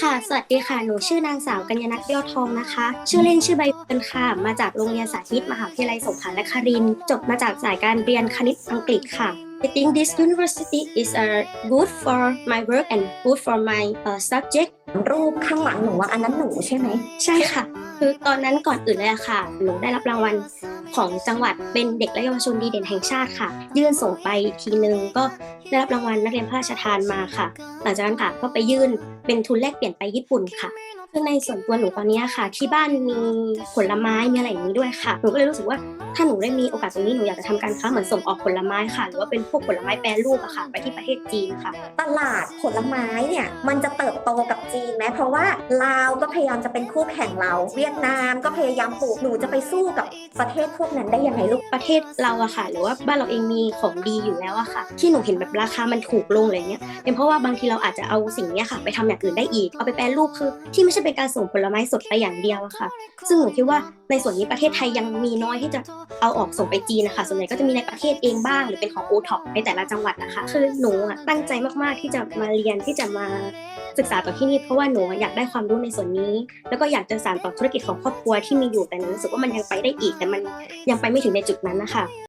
ค่ะ สวัสดีค่ะ หนูชื่อนางสาวกัญญนัทยอดทองนะคะ ชื่อเล่นชื่อใบเฟิร์นค่ะ มาจากโรงเรียนสาธิตมหาวิทยาลัยสงขลานครินทร์จบมาจากสายการเรียนคณิตอังกฤษค่ะ I think this university is uh, good for my work and good for my uh, subject รูปข้างหลังหนูว่าอันนั้นหนูใช่ไหมใช่ค่ะ คือตอนนั้นก่อนอื่นเลยอะค่ะ หนูได้รับรางวัลของจังหวัดเป็นเด็กและเยาวชนดีเด่นแห่งชาติค่ะ ยื่นส่งไปทีนึงก็ได้รับรางวัลนักเรียนพระราชทานมาค่ะ หลังจากนั้นค่ะก็ไปยื่นเป็นทุนแลกเปลี่ยนไปญี่ปุ่นค่ะคือในส่วนตัวหนูตอนนี้ค่ะ ที่บ้านมีผลไม้มีอะไรอย่างนี้ด้วยค่ะหนูก็เลยรู้สึกว่าถ้าหนูได้มีโอกาสตรงนี้หนูอยากจะทำการค้าเหมือนส่งออกผลไม้ค่ะ หรือว่าเป็นพวกผลไม้แปรรูปอะค่ะ ไปที่ประเทศจีนค่ะ ตลาดผลไม้เนี่ยมันจะเติบโตกับจีนไหมเพราะว่าลาวก็พยายามจะเป็นคู่แข่งเราเวียดนามก็พยายามปลูกหนูจะไปสู้กับประเทศพวกนั้นได้ยังไงลูกประเทศเราอะค่ะ หรือว่าบ้านเราเองมีของดีอยู่แล้วอะค่ะ ที่หนูเห็นแบบราคามันถูกลงอะไรเงี้ยเป็นเพราะว่าบางทีเราอาจจะเอาสิ่งนี้ค่ะ ไปทำอย่างอื่นได้อีกเอาไปแปรรูปคือ ที่ไม่ใช่เป็นการส่งผลไม้สดไปอย่างเดียวอะค่ะ ซึ่งหนูคิดว่าในส่วนนี้ประเทศไทยยังมีน้อยที่จะเอาออกส่งไปจีนนะคะส่วนใหญ่ก็จะมีในประเทศเองบ้าง หรือเป็นของโอท็อปในแต่ละจังหวัดนะคะ คือหนูอะตั้งใจมากๆที่จะมาเรียนที่จะมาศึกษาต่อที่นี่เพราะว่าหนูอยากได้ความรู้ในส่วนนี้ แล้วก็อยากจะสานต่อธุรกิจของครอบครัวที่มีอยู่แต่หนูรู้สึกว่ามันยังไปได้อีก แต่มันยังไปไม่ถึงในจุดนั้นนะคะ